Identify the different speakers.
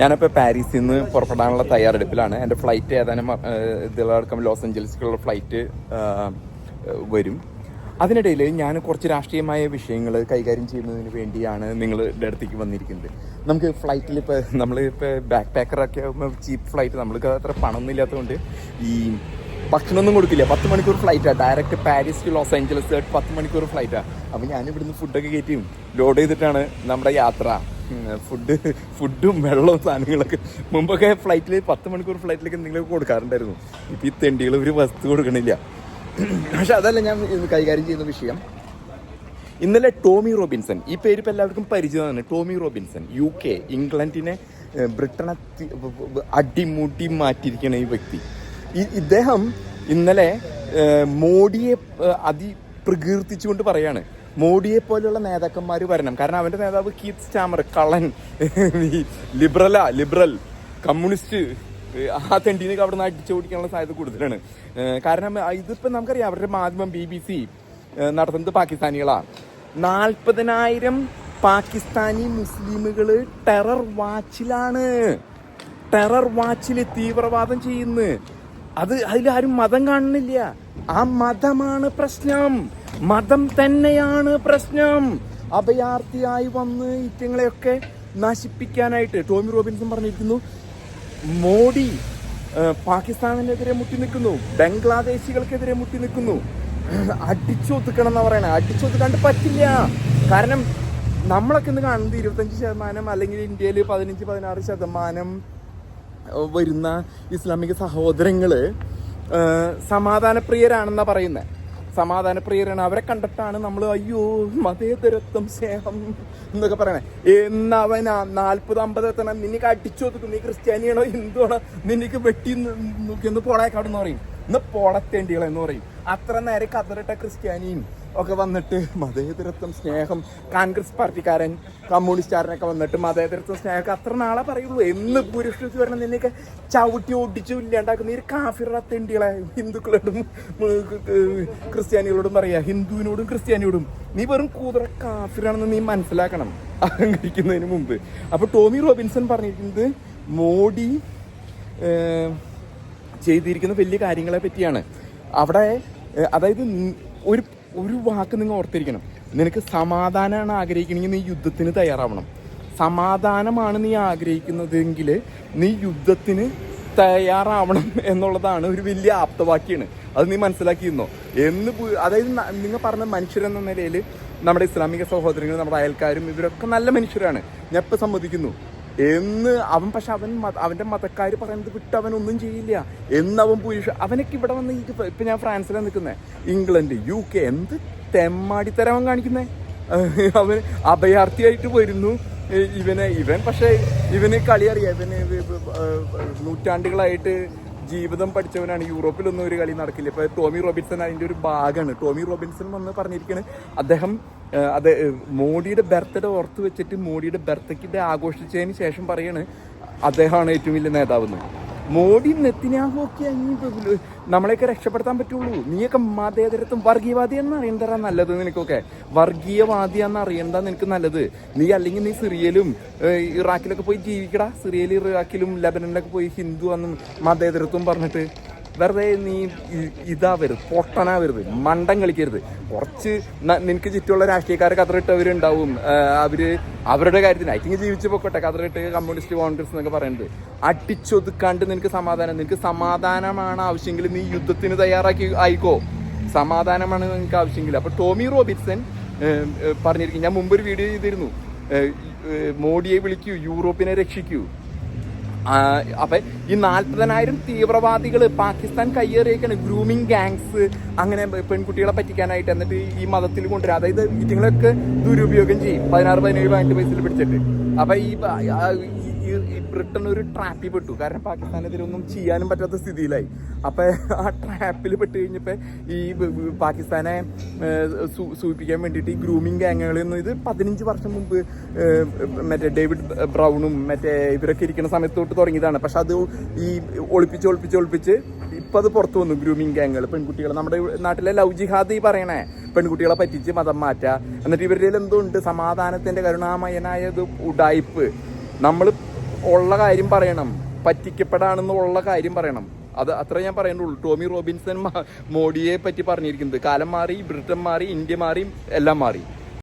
Speaker 1: ഞാനിപ്പോൾ പാരീസിൽ നിന്ന് പുറപ്പെടാനുള്ള തയ്യാറെടുപ്പിലാണ്. എന്റെ ഫ്ലൈറ്റ് ഏതാനും ഇതിലടക്കം ലോസ് ഏഞ്ചൽസിലുള്ള ഫ്ലൈറ്റ് വരും. അതിനിടയിൽ ഞാൻ കുറച്ച് രാഷ്ട്രീയമായ വിഷയങ്ങൾ കൈകാര്യം ചെയ്യുന്നതിന് വേണ്ടിയാണ് നിങ്ങളുടെ അടുത്തേക്ക് വന്നിരിക്കുന്നത്. നമുക്ക് ഫ്ലൈറ്റിൽ ഇപ്പോൾ നമ്മൾ ഇപ്പോൾ ബാക്ക് പാക്കറൊക്കെ ആകുമ്പോൾ ചീപ്പ് ഫ്ലൈറ്റ് നമ്മൾക്ക് അത്ര പണമൊന്നും ഇല്ലാത്തതുകൊണ്ട് ഈ ഭക്ഷണമൊന്നും കൊടുക്കില്ല. പത്ത് മണിക്കൂർ ഫ്ലൈറ്റാണ് direct Paris to Los Angeles പത്ത് മണിക്കൂർ ഫ്ലൈറ്റാണ് അപ്പോൾ ഞാൻ ഇവിടുന്ന് ഫുഡൊക്കെ കയറ്റിയും ലോഡ് ചെയ്തിട്ടാണ് നമ്മുടെ യാത്ര. ഫുഡ് ഫുഡും വെള്ളവും സാധനങ്ങളൊക്കെ. മുമ്പൊക്കെ ഫ്ലൈറ്റിൽ പത്ത് മണിക്കൂർ ഫ്ലൈറ്റിലേക്ക് എന്തെങ്കിലും കൊടുക്കാറുണ്ടായിരുന്നു. ഇപ്പം ഈ തെണ്ടികൾ ഒരു വസ്തു കൊടുക്കണില്ല. പക്ഷെ അതല്ല ഞാൻ കൈകാര്യം ചെയ്യുന്ന വിഷയം. ഇന്നലെ ടോമി റോബിൻസൺ ഈ പേര് ഇപ്പം എല്ലാവർക്കും പരിചിതമാണ് ടോമി റോബിൻസൺ യു കെ ഇംഗ്ലണ്ടിനെ ബ്രിട്ടനെ അടിമുടി മാറ്റിയിരിക്കുന്ന ഈ വ്യക്തി. ഇദ്ദേഹം ഇന്നലെ മോഡിയെ അതി പ്രകീർത്തിച്ചുകൊണ്ട് പറയാണ്. മോഡിയെ പോലെയുള്ള നേതാക്കന്മാർ വരണം. കാരണം അവന്റെ നേതാവ് കീത്ത് സ്റ്റാമർ കള്ളൻ ലിബറല ലിബറൽ കമ്മ്യൂണിസ്റ്റ് ആ തെണ്ടീനൊക്കെ അവിടെ നിന്ന് അടിച്ചു ഓടിക്കാനുള്ള സാധ്യത കൂടുതലാണ്. കാരണം ഇതിപ്പോ നമുക്കറിയാം അവരുടെ മാധ്യമം ബി ബി സി നടത്തുന്നത് പാകിസ്ഥാനികളാണ് നാൽപ്പതിനായിരം പാകിസ്ഥാനി മുസ്ലിമുകൾ ടെറർ വാച്ചിലാണ്. ടെറർ വാച്ചിൽ തീവ്രവാദം ചെയ്യുന്നു. അത് അതിലാരും മതം കാണുന്നില്ല. ആ മതമാണ് പ്രശ്നം. മതം തന്നെയാണ് പ്രശ്നം. അഭയാർത്ഥിയായി വന്ന് ഇറ്റങ്ങളെയൊക്കെ നശിപ്പിക്കാനായിട്ട് ടോമി റോബിൻസും പറഞ്ഞിരിക്കുന്നു. മോഡി പാകിസ്ഥാനിനെതിരെ മുട്ടി നിൽക്കുന്നു. ബംഗ്ലാദേശികൾക്കെതിരെ മുട്ടി നിൽക്കുന്നു. അടിച്ചൊതുക്കണം എന്നാ പറയണേ. അടിച്ചൊതുക്കാണ്ട് പറ്റില്ല. കാരണം നമ്മളൊക്കെ ഇന്ന് കാണുന്നത് ഇരുപത്തഞ്ച് ശതമാനം അല്ലെങ്കിൽ ഇന്ത്യയിൽ പതിനഞ്ച് പതിനാറ് ശതമാനം വരുന്ന ഇസ്ലാമിക സഹോദരങ്ങൾ സമാധാനപ്രിയരാണെന്നാണ് സമാധാനപ്രിയരാണെന്നാ പറയുന്നത് സമാധാനപ്രിയരാണ്. അവരെ കണ്ടിട്ടാണ് നമ്മൾ അയ്യോ മതേതരത്വം സ്നേഹം എന്നൊക്കെ പറയണേ. എന്നവൻ നാൽപ്പത് അമ്പത് എത്തണം നിനക്ക് അടിച്ചു ഒതുക്കും നീ ക്രിസ്ത്യാനിയാണോ ഹിന്ദുവാണോ നിനക്ക് വെട്ടി നോക്കി ഒന്ന് പോളേക്കാടെന്ന് പറയും. ഇന്ന് പോളത്തേണ്ടികളെന്ന് പറയും. അത്ര നേരെ കതറിട്ട ക്രിസ്ത്യാനിയും ഒക്കെ വന്നിട്ട് മതേതരത്വം സ്നേഹം കോൺഗ്രസ് പാർട്ടിക്കാരൻ കമ്മ്യൂണിസ്റ്റുകാരനൊക്കെ വന്നിട്ട് മതേതരത്വം സ്നേഹമൊക്കെ അത്ര നാളെ പറയുള്ളൂ എന്ന് പുരുഷ വരണം നിന്നൊക്കെ ചവിട്ടി ഒടിച്ചു ഇല്ലാണ്ടാക്കുന്ന ഈ കാഫിറത്തേണ്ടികളെ ഹിന്ദുക്കളോടും ക്രിസ്ത്യാനികളോടും പറയാ. ഹിന്ദുവിനോടും ക്രിസ്ത്യാനിയോടും. നീ വെറും കൂതറ കാഫിറാണെന്ന് നീ മനസ്സിലാക്കണം. അഹങ്കരിക്കുന്നതിന് മുമ്പ്. അപ്പോൾ ടോമി റോബിൻസൺ പറഞ്ഞിരിക്കുന്നത് മോഡി ചെയ്തിരിക്കുന്ന വലിയ കാര്യങ്ങളെ പറ്റിയാണ്. അവിടെ അതായത് ഒരു ഒരു വാക്ക് നിങ്ങൾ ഓർത്തിരിക്കണം. നിനക്ക് സമാധാനമാണ് ആഗ്രഹിക്കണമെങ്കിൽ നീ യുദ്ധത്തിന് തയ്യാറാവണം. സമാധാനമാണ് നീ ആഗ്രഹിക്കുന്നതെങ്കിൽ നീ യുദ്ധത്തിന് തയ്യാറാവണം എന്നുള്ളതാണ് ഒരു വലിയ ആപ്തവാക്യാണ്. അത് നീ മനസ്സിലാക്കിയിരുന്നോ? എന്ന് അതായത് നിങ്ങൾ പറഞ്ഞ മനുഷ്യരെന്ന നിലയിൽ നമ്മുടെ ഇസ്ലാമിക സഹോദരങ്ങൾ നമ്മുടെ അയൽക്കാരും ഇവരൊക്കെ നല്ല മനുഷ്യരാണ്. ഞാൻ ഇപ്പം സമ്മതിക്കുന്നു. എന്ന് അവൻ പക്ഷെ അവൻ അവന്റെ മതക്കാർ പറയുന്നത് വിട്ട് അവൻ ഒന്നും ചെയ്യില്ല. എന്ന് അവൻ പുരുഷ അവനൊക്കെ ഇവിടെ വന്ന് ഈ ഇപ്പൊ- ഞാൻ ഫ്രാൻസിലാണ് നിൽക്കുന്നത് ഇംഗ്ലണ്ട് യു കെ എന്ത് തെമ്മാടിത്തരം അവൻ കാണിക്കുന്നേ? അവൻ അഭയാർത്ഥിയായിട്ട് വരുന്നു. ഇവനെ ഇവൻ പക്ഷേ ഇവന് കളി അറിയാം. ഇവന് നൂറ്റാണ്ടുകളായിട്ട് ജീവിതം പഠിച്ചവനാണ്. യൂറോപ്പിലൊന്നും ഒരു കളി നടക്കില്ല. ഇപ്പൊ ടോമി റോബിൻസൺ അതിന്റെ ഒരു ഭാഗമാണ്. ടോമി റോബിൻസൺ വന്ന് പറഞ്ഞിരിക്കുന്നത് അദ്ദേഹം അത് മോഡിയുടെ ബർത്ത്ഡേ ഓർത്ത് വെച്ചിട്ട് മോഡിയുടെ ബർത്ത്ഡേ ആഘോഷിച്ചതിന് ശേഷം പറയാണ് അദ്ദേഹമാണ് ഏറ്റവും വലിയ നേതാവെന്ന് മോഡി നെത്തിനാഹു അങ്ങനെ അങ്ങ് നമ്മളെയൊക്കെ രക്ഷപ്പെടുത്താൻ പറ്റുള്ളൂ. നീയൊക്കെ മതേതരത്വം വർഗീയവാദി എന്ന് അറിയണ്ടറാ നല്ലത് നിനക്കൊക്കെ. വർഗീയവാദി എന്ന് അറിയണ്ട നിനക്ക് നല്ലത്. നീ അല്ലെങ്കിൽ നീ സിറിയയിലും ഇറാഖിലൊക്കെ പോയി ജീവിക്കടാ. സിറിയയിലും ഇറാഖിലും ലബനനിലൊക്കെ പോയി ഹിന്ദു എന്നും മതേതരത്വം പറഞ്ഞിട്ട്. വെറുതെ നീ ഇതാവരുത് പൊട്ടനാവരുത് മണ്ടം കളിക്കരുത്. കുറച്ച് നിനക്ക് ചുറ്റുമുള്ള രാഷ്ട്രീയക്കാരെ കതറിട്ടവരുണ്ടാവും. അവർ അവരുടെ കാര്യത്തിന്. ഐറ്റിങ് ജീവിച്ചു പോക്കട്ടെ കതറിട്ട് കമ്മ്യൂണിസ്റ്റ് കോൺഗ്രസ് എന്നൊക്കെ പറയുന്നത് അടിച്ചൊതുക്കാണ്ട് നിനക്ക് സമാധാനം നിനക്ക് സമാധാനമാണ് ആവശ്യമെങ്കിൽ നീ യുദ്ധത്തിന് തയ്യാറാക്കി ആയിക്കോ. സമാധാനമാണ് നിനക്ക് ആവശ്യമെങ്കിൽ. അപ്പൊ ടോമി റോബിൻസൺ പറഞ്ഞിരിക്കും. ഞാൻ മുമ്പ് ഒരു വീഡിയോ ചെയ്തിരുന്നു. മോഡിയെ വിളിക്കൂ യൂറോപ്പിനെ രക്ഷിക്കൂ. അപ്പൊ ഈ നാൽപ്പതിനായിരം തീവ്രവാദികൾ പാകിസ്ഥാൻ കയ്യേറിയേക്കാണ് ഗ്രൂമിങ് ഗാങ്സ് അങ്ങനെ പെൺകുട്ടികളെ പറ്റിക്കാനായിട്ട് എന്നിട്ട് ഈ മതത്തിൽ കൊണ്ടുവരും. അതായത് ഇതുങ്ങളൊക്കെ ദുരുപയോഗം ചെയ്യും. പതിനാറ് പതിനേഴ് പതിനെട്ട് വയസ്സിൽ പിടിച്ചിട്ട്. അപ്പൊ ഈ ഈ- ബ്രിട്ടൻ ഒരു ട്രാപ്പിൽ പെട്ടു. കാരണം പാകിസ്ഥാനെതിരെ ഒന്നും ചെയ്യാനും പറ്റാത്ത സ്ഥിതിയിലായി. അപ്പൊ ആ ട്രാപ്പിൽ പെട്ട് കഴിഞ്ഞപ്പോ ഈ പാകിസ്ഥാനെ സൂചിപ്പിക്കാൻ വേണ്ടിയിട്ട് ഈ ഗ്രൂമിങ് ഗാങ്ങുകളിൽ നിന്ന് ഇത് പതിനഞ്ച് വർഷം മുമ്പ് മറ്റേ ഡേവിഡ് ബ്രൗണും മറ്റേ ഇവരൊക്കെ ഇരിക്കുന്ന സമയത്ത് തൊട്ട് തുടങ്ങിയതാണ്. പക്ഷെ അത് ഈ ഒളിപ്പിച്ച് ഒളിപ്പിച്ച് ഒളിപ്പിച്ച് ഇപ്പൊ അത് പുറത്തു വന്നു ഗ്രൂമിങ് ഗാങ്ങുകൾ പെൺകുട്ടികൾ നമ്മുടെ നാട്ടിലെ ലവ് ജിഹാദ് ഈ പറയണേ. പെൺകുട്ടികളെ പറ്റിച്ച് മതം മാറ്റുക എന്നിട്ട് ഇവരുടെ എന്തോ ഉണ്ട്? സമാധാനത്തിന്റെ കരുണാമയനായ ഇത് ഉടായ്പ്. നമ്മൾ ഉള്ള കാര്യം പറയണം. പറ്റിക്കപ്പെടാണെന്ന് ഉള്ള കാര്യം പറയണം. അത് അത്ര ഞാൻ പറയുന്നുള്ളൂ ടോമി റോബിൻസൺ മോഡിയെ പറ്റി പറഞ്ഞിരിക്കുന്നത്. കാലം മാറി ബ്രിട്ടൻ മാറി ഇന്ത്യ മാറി എല്ലാം മാറി.